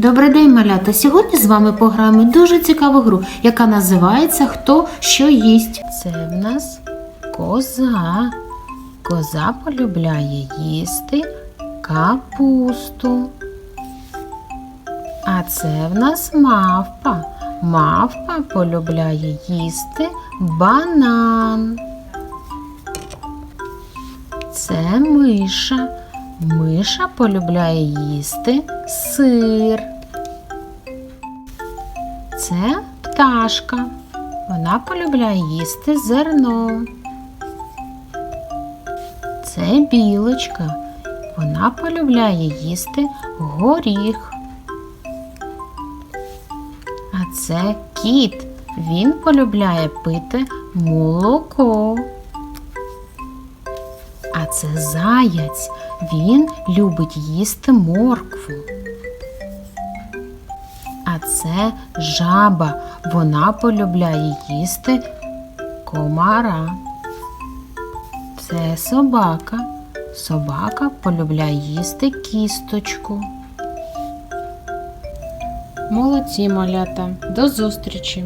Добрий день, малята. Сьогодні з вами пограємо дуже цікаву гру, яка називається Хто що їсть. Це в нас коза. Коза полюбляє їсти капусту. А це в нас мавпа. Мавпа полюбляє їсти банан. Це миша. Миша полюбляє їсти сир. Це пташка. Вона полюбляє їсти зерно. Це білочка. Вона полюбляє їсти горіх. А це кіт. Він полюбляє пити молоко. Це заяць. Він любить їсти моркву. А це жаба. Вона полюбляє їсти комара. Це собака. Собака полюбляє їсти кісточку. Молодці малята. До зустрічі!